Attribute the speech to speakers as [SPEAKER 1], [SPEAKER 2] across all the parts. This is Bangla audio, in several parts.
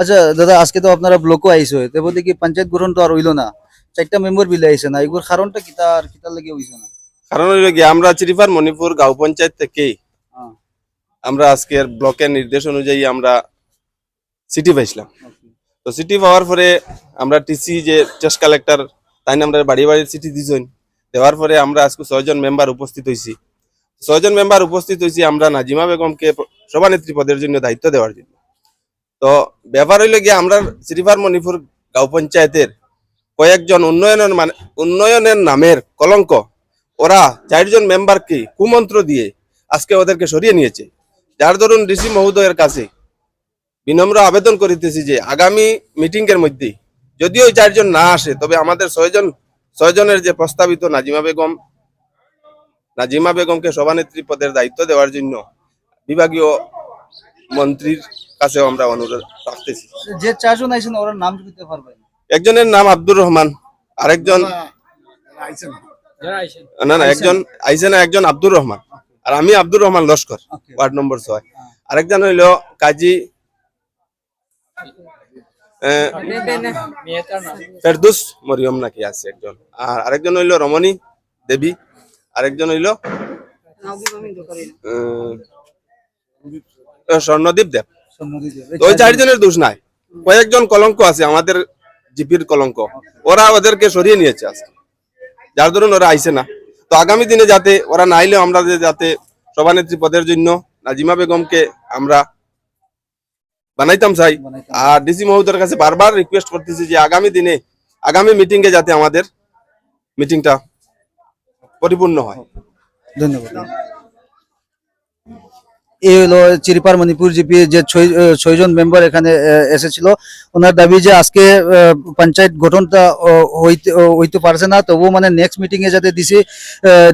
[SPEAKER 1] আচ্ছা দাদা আজকে তো আপনারা ব্লকও আইসো তো বলতে কি পঞ্চায়েত গ্রহণ তো আর হইল না? চারটা মেম্বার বিলে আইসে না? এগুলোর কারণটা কিতা আর কিতা লাগে হইছে না?
[SPEAKER 2] কারণ হইল গিয়ে আমরা চিরিফার মণিপুর গাঁও পঞ্চায়েত থেকে। আমরা আজকের ব্লকের নির্দেশ অনুযায়ী আমরা সিটি পাইছিলাম। তো সিটি পাওয়ার পরে আমরা টিসি যে চেস কালেক্টর তাই না আমরা বাড়ি বাড়ি চিঠি দিছেন। দেওয়ার পরে আমরা আজকে ছয়জন মেম্বার উপস্থিত হয়েছি ছয়জন মেম্বার উপস্থিত হয়েছি আমরা নাজিমা বেগমকে সভানেত্রী পদের জন্য দায়িত্ব দেওয়ার জন্য। তো ব্যাপার হইল গিয়ে আমরা শ্রীভার মণিপুর গাঁও পঞ্চায়েতের কয়েকজন উন্নয়নের মানে উন্নয়নের নামের কলঙ্ক, ওরা চারজন মেম্বারকে কুমন্ত্র দিয়ে আজকে ওদেরকে সরিয়ে নিয়েছে। যার দরুন ডিসি মহোদয়ের কাছে বিনম্র আবেদন করিতেছি যে আগামী মিটিং এর মধ্যে যদিও ওই চারজন না আসে, তবে আমাদের ছয়জন, ছয়জনের যে প্রস্তাবিত নাজিমা বেগম, নাজিমা বেগমকে সভানেত্রী পদের দায়িত্ব দেওয়ার জন্য বিভাগীয় মন্ত্রীর কাছেও আমরা অনুরোধ রাখতেছি।
[SPEAKER 1] যে চারজন আইসেন ওরা নাম দিতে পারবেন
[SPEAKER 2] একজনের নাম আব্দুর রহমান আরেকজন না না একজন আইসে না একজন আব্দুর রহমান। আর আমি আব্দুর রহমান লস্কর ওয়ার্ড নম্বর ছয়। আরেকজন হইল কাজী আহ, ফেরদুস মরিয়ম নাকি আছে একজন। আর আরেকজন হইল রমণী দেবী আরেকজন হইল আহ, স্বর্ণদীপ দেব। ওই চারজনের দোষ নাই। কয়েকজন কলঙ্ক আছে আমাদের জিপির কলঙ্ক। ওরা ওদেরকে সরিয়ে নিয়েছে আজকে। যার ধরুন ওরা আইছে না। তো আগামী দিনে যাতে ওরা না আমরা যাতে সভানেত্রী পদের জন্য নাজিমা বেগমকে আমরা বানাইতাম চাই। আর ডিসি মহোদয়ের কাছে বারবার রিকোয়েস্ট করতেছি যে আগামী দিনে আগামী মিটিং এ যাতে আমাদের মিটিংটা পরিপূর্ণ হয়।
[SPEAKER 1] ধন্যবাদ। এই হলো চিরিপার মণিপুর জিপি যে ছয়জন মেম্বার এখানে এসেছিল। ওনার দাবি যে আজকে পঞ্চায়েত গঠনটা হইতে হইতে পারছে না। তবুও মানে নেক্সট মিটিং এ যাতে দিছে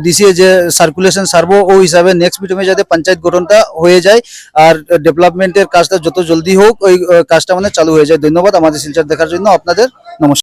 [SPEAKER 1] দিছে যে সার্কুলেশন সারবো, ও হিসাবে নেক্সট মিটিং এ যাতে পঞ্চায়েত গঠনটা হয়ে যায়। আর ডেভেলপমেন্টের কাজটা যত জলদি হোক, ওই কাজটা মানে চালু হয়ে যায়। ধন্যবাদ আমাদের শিলচর দেখার জন্য। আপনাদের নমস্কার।